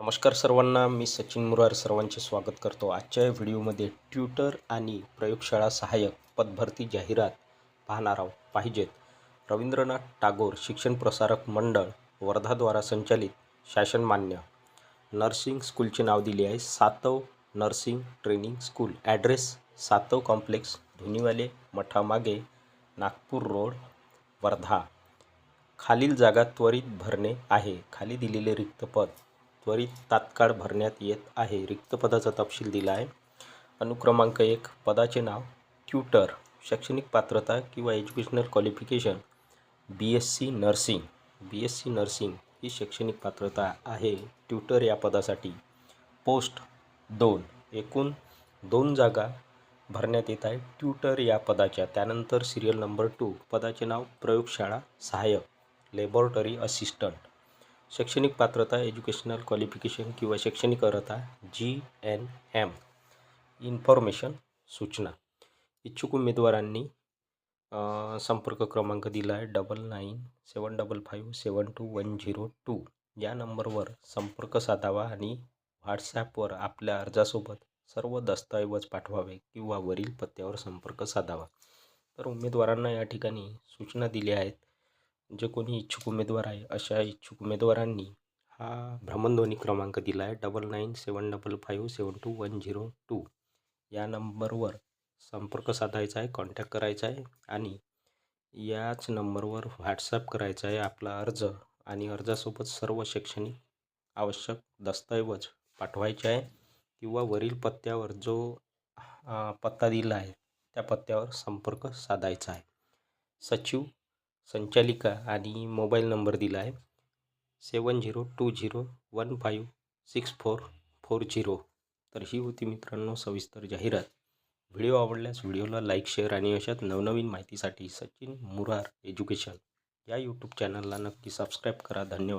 नमस्कार सर्वांना मी सचिन मुरार सर्वांचे स्वागत करतो आजच्या या व्हिडिओमध्ये. ट्युटर आणि प्रयोगशाळा सहाय्यक पदभरती जाहिरात पाहणार आहोत. पाहिजेत. रवींद्रनाथ टागोर शिक्षण प्रसारक मंडळ वर्धाद्वारा संचालित शासनमान्य नर्सिंग स्कूलचे नाव दिले आहे. Satav nursing training school. Address Satav complex Dhuniwale मठामागे Nagpur road Wardha. खालील जागा त्वरित भरणे आहे. खाली दिलेले रिक्त पद त्वरित तात्काळ भरण्यात येत आहे. रिक्त पदाचा तपशील दिला आहे अनुक्रमांक एक पदाचे नाव ट्युटर शैक्षणिक पात्रता किंवा educational qualification B S C nursing. B S C nursing ही शैक्षणिक पात्रता आहे. ट्युटर या पदासाठी पोस्ट दोन एकूण दोन जागा भरण्यात येत आहे. ट्युटर या पदाच्या त्यानंतर सिरियल नंबर टू पदाचे नाव प्रयोगशाळा सहाय्यक लॅबॉरेटरी असिस्टंट शैक्षणिक पात्रता एज्युकेशनल क्वालिफिकेशन किंवा शैक्षणिक अर्हता जी एन एम इन्फॉर्मेशन सूचना. इच्छुक उमेदवारांनी संपर्क क्रमांक दिला आहे double nine seven double five seven two one zero two. या नंबरवर संपर्क साधावा आणि व्हॉट्सॲपवर आपल्या अर्जासोबत सर्व दस्तऐवज पाठवावे किंवा वरील पत्त्यावर संपर्क साधावा. तर उमेदवारांना या ठिकाणी सूचना दिल्या आहेत. जे कोणी इच्छुक उमेदवार आहे अशा इच्छुक उमेदवारांनी हा भ्रमणध्वनी क्रमांक दिला आहे. Double nine seven double five seven two one zero two. या नंबरवर संपर्क साधायचा आहे कॉन्टॅक्ट करायचा आहे आणि याच नंबरवर व्हॉट्सअप करायचा आहे आपला अर्ज आणि अर्जासोबत सर्व शैक्षणिक आवश्यक दस्तऐवज पाठवायचे आहे किंवा वरील पत्त्यावर जो पत्ता दिला आहे त्या पत्त्यावर संपर्क साधायचा आहे. सचिव संचालिका आणि मोबाईल नंबर दिला आहे. Seven zero two zero one five six four four zero. तर ही होती मित्रांनो सविस्तर जाहिरात. व्हिडिओ आवडल्यास व्हिडिओला लाईक शेअर आणि अशात नवनवीन माहितीसाठी सचिन मुरार एज्युकेशन या यूट्यूब चॅनलला नक्की सबस्क्राईब करा. धन्यवाद.